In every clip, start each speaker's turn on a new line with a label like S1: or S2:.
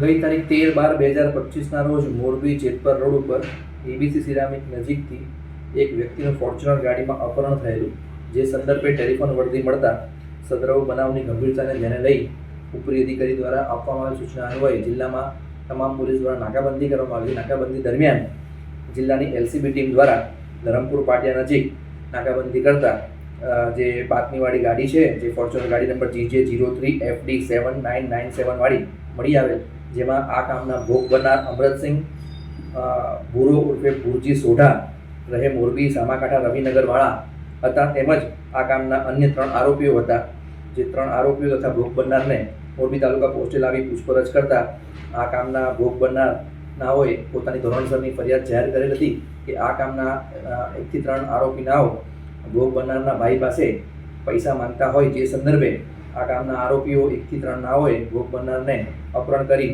S1: ગઈ તારીખ તેર બાર બે હજાર પચીસના રોજ મોરબી જેતપર રોડ ઉપર એબીસી સિરામિક નજીકથી એક વ્યક્તિનું ફોર્ચ્યુનર ગાડીમાં અપહરણ થયેલું, જે સંદર્ભે ટેલિફોન વળતી મળતા સદરવ બનાવની ગંભીરતાને ધ્યાને લઈ ઉપરી અધિકારી દ્વારા આપવામાં આવેલ સૂચના અન્વયે જિલ્લામાં તમામ પોલીસ દ્વારા નાકાબંધી કરવામાં આવી નાકાબંધી દરમિયાન જિલ્લાની એલસીબી ટીમ દ્વારા ધરમપુર પાટિયા નજીક નાકાબંધી કરતા જે બાતમીવાળી ગાડી છે, જે ફોર્ચ્યુનર ગાડી number GJ zero three FD seven nine nine seven વાળી મળી આવેલ જેમાં આ કામના ભોગ બનનાર અમરતસિંહ ભૂરો ઉર્ફે ભૂરજી સોઢા, રહે મોરબી, સામાકાંઠા, રવિનગરવાળા હતા. તેમજ આ કામના અન્ય ત્રણ આરોપીઓ હતા, જે ત્રણ આરોપીઓ તથા ભોગ બનનારને મોરબી તાલુકા પોસ્ટે લાવી પૂછપરછ કરતા આ કામના ભોગ નાઓએ પોતાની ધોરણસરની ફરિયાદ જાહેર કરેલ હતી કે આ કામના એકથી ત્રણ આરોપી નાઓ ભોગ બનનારના ભાઈ પાસે પૈસા માંગતા હોય, જે સંદર્ભે આ કામના આરોપીઓ એકથી ત્રણ નાઓએ ભોગ બનનારને અપહરણ કરી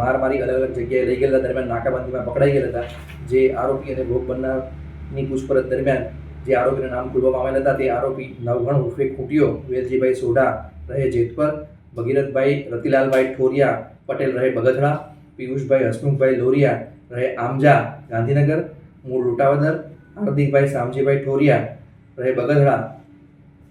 S1: માર મારી અલગ અલગ જગ્યાએ લઈ ગયેલા દરમિયાન નાકાબંધીમાં પકડાઈ ગયેલા હતા. જે આરોપી અને ભોગ બનનારની પૂછપરછ દરમિયાન જે આરોપીના નામ ખુલવામાં આવેલા હતા, તે આરોપી નવઘણ ઉર્ફે ખૂટ્યો, વેલજીભાઈ સોઢા રહે જેતપર, ભગીરથભાઈ રતિલાલભાઈ ઠોરિયા પટેલ રહે બગથડા પિયુષભાઈ હસમુખભાઈ લોરિયા રહે આમજા ગાંધીનગર, મૂળ લૂંટાવદર, હાર્દિકભાઈ શામજીભાઈ ઠોરિયા રહે બગધડા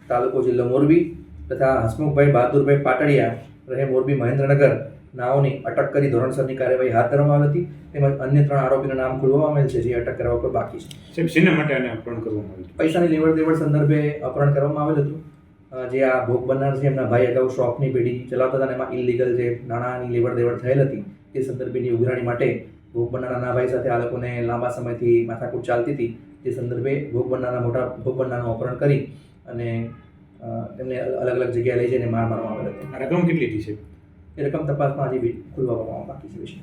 S1: તાલુકો જિલ્લો મોરબી તથા હસમુખભાઈ બહાદુરભાઈ પાટડિયા રહે મોરબી મહેન્દ્રનગર. નાઓની અટક કરી ધોરણસરની કાર્યવાહી હાથ ધરવામાં આવી હતી. તેમજ અન્ય ત્રણ આરોપીના નામ ખુલવામાં આવેલ છે જે અટક કરવા પર બાકી છે.
S2: સાહેબ શેના માટે આને અપહરણ કરવામાં આવ્યું
S1: પૈસાની લેવડ દેવડ સંદર્ભે અપહરણ કરવામાં આવેલ હતું. જે આ ભોગ બનનાર છે એમના ભાઈ અગાઉ શોપની પેઢી ચલાવતા હતા અને એમાં ઇલીગલ જે નાણાંની લેવડ દેવડ થયેલ હતી તે સંદર્ભેની ઉઘરાણી માટે ભોગ બનનાર નાના ભાઈ સાથે આ લોકોને લાંબા સમયથી માથાકૂટ ચાલતી હતી. તે સંદર્ભે ભોગ બનનારના મોટા ભોગ બનનારનું અપહરણ કરી અને તેમને અલગ અલગ જગ્યાએ લઈ જઈને માર મારવામાં આવેલ હતો
S2: આ રકમ કેટલી હતી છે
S1: એ રકમ તપાસમાં હજી ખુલવામાં બાકી છે. વિષય